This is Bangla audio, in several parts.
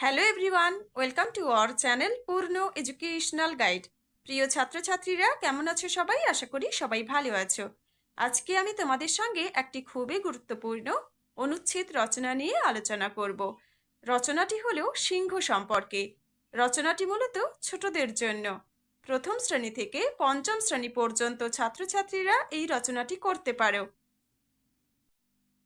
Hello everyone welcome to our channel Purna educational guide প্রিয় ছাত্রছাত্রীরা, কেমন আছো সবাই? আশা করি সবাই ভালো আছো। আজকে আমি তোমাদের সঙ্গে একটি খুবই গুরুত্বপূর্ণ, অনুচ্ছেদ রচনা নিয়ে আলোচনা করব। রচনাটি হলো সিংহ সম্পর্কে। রচনাটি মূলত ছোটদের জন্য। প্রথম শ্রেণি থেকে পঞ্চম শ্রেণি পর্যন্ত ছাত্রছাত্রীরা এই রচনাটি করতে পারো।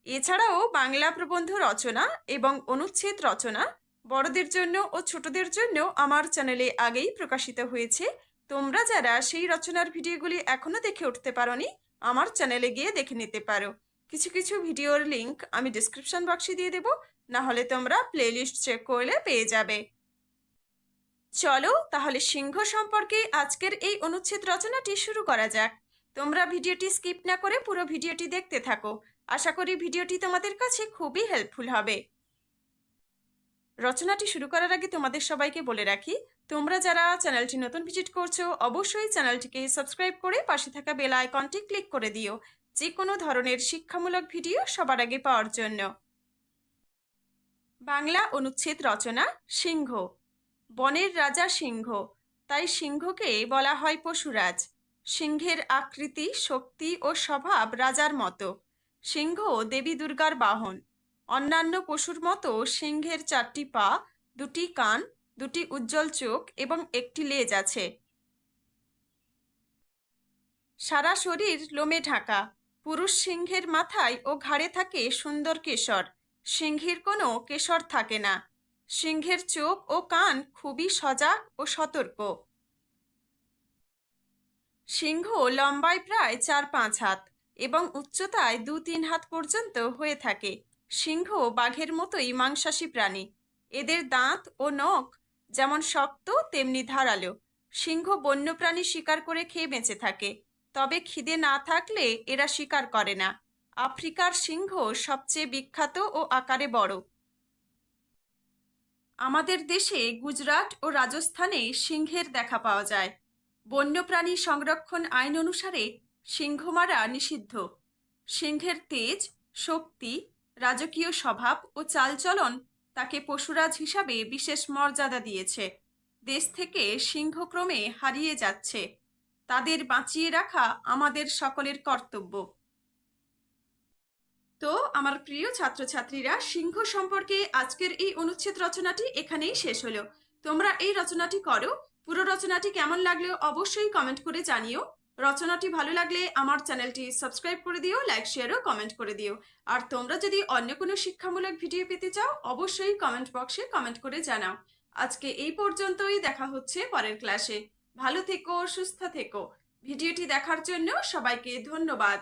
এছাড়াও বাংলা প্রবন্ধ রচনা এবং অনুচ্ছেদ রচনা বড়দের জন্য ও ছোটদের জন্য আমার চ্যানেলে আগেই প্রকাশিত হয়েছে। তোমরা যারা সেই রচনার ভিডিওগুলি এখনও দেখে উঠতে পারোনি, আমার চ্যানেলে গিয়ে দেখে নিতে পারো। কিছু কিছু ভিডিওর লিংক আমি ডিসক্রিপশন বক্সে দিয়ে দেবো না হলে তোমরা প্লেলিস্ট চেক করলে পেয়ে যাবে। চলো তাহলে সিংহ সম্পর্কে আজকের এই অনুচ্ছেদ রচনাটি শুরু করা যাক। তোমরা ভিডিওটি স্কিপ না করে পুরো ভিডিওটি দেখতে থাকো। আশা করি ভিডিওটি তোমাদের কাছে খুবই হেল্পফুল হবে। রচনাটি শুরু করার আগে তোমাদের সবাইকে বলে রাখি, তোমরা যারা চ্যানেলটি নতুন ভিজিট করছ, অবশ্যই চ্যানেলটিকে সাবস্ক্রাইব করে পাশে থাকা বেল আইকনটি ক্লিক করে দিও। যে কোনো ধরনের শিক্ষামূলক ভিডিও সবার আগে পাওয়ার জন্য। বাংলা অনুচ্ছেদ রচনা, সিংহ। বনের রাজা সিংহ। তাই সিংহকে বলা হয় পশুরাজ। সিংহের আকৃতি, শক্তি ও স্বভাব রাজার মতো। সিংহ দেবী দুর্গার বাহন। অন্যান্য পশুর মতো সিংহের চারটি পা, দুটি কান, দুটি উজ্জ্বল চোখ এবং একটি লেজ আছে। সারা শরীর লোমে ঢাকা। পুরুষ সিংহের মাথায় ও ঘাড়ে থাকে সুন্দর কেশর। সিংহের কোনো কেশর থাকে না। সিংহের চোখ ও কান খুবই সজাগ ও সতর্ক। সিংহ লম্বায় প্রায় চার পাঁচ হাত এবং উচ্চতায় দু তিন হাত পর্যন্ত হয়ে থাকে। সিংহ বাঘের মতোই মাংসাশী প্রাণী। এদের দাঁত ও নখ যেমন শক্ত, তেমনি ধারালো। সিংহ বন্যপ্রাণী শিকার করে খেয়ে বেঁচে থাকে। তবে খিদে না থাকলে এরা শিকার করে না। আফ্রিকার সিংহ সবচেয়ে বিখ্যাত ও আকারে বড়। আমাদের দেশে গুজরাট ও রাজস্থানে সিংহের দেখা পাওয়া যায়। বন্যপ্রাণী সংরক্ষণ আইন অনুসারে সিংহ মারা নিষিদ্ধ। সিংহের তেজ, শক্তি রাজকীয় স্বভাব ও চালচলন তাকে পশুরাজ হিসাবে বিশেষ মর্যাদা দিয়েছে। দেশ থেকে সিংহক্রমে হারিয়ে যাচ্ছে। তাদের বাঁচিয়ে রাখা আমাদের সকলের কর্তব্য। তো, আমার প্রিয় ছাত্রছাত্রীরা, সিংহ সম্পর্কে আজকের এই অনুচ্ছেদ রচনাটি এখানেই শেষ হলো। তোমরা এই রচনাটি করো। পুরো রচনাটি কেমন লাগল অবশ্যই কমেন্ট করে জানিও। রচনাটি ভালো লাগলে আমার চ্যানেলটি সাবস্ক্রাইব করে দিও লাইক শেয়ার ও কমেন্ট করে দিও। আর তোমরা যদি অন্য কোনো শিক্ষামূলক ভিডিও পেতে চাও, অবশ্যই কমেন্ট বক্সে কমেন্ট করে জানাও। আজকে এই পর্যন্তই, দেখা হচ্ছে পরের ক্লাসে ভালো থেকো, সুস্থ থেকো। ভিডিওটি দেখার জন্য সবাইকে ধন্যবাদ।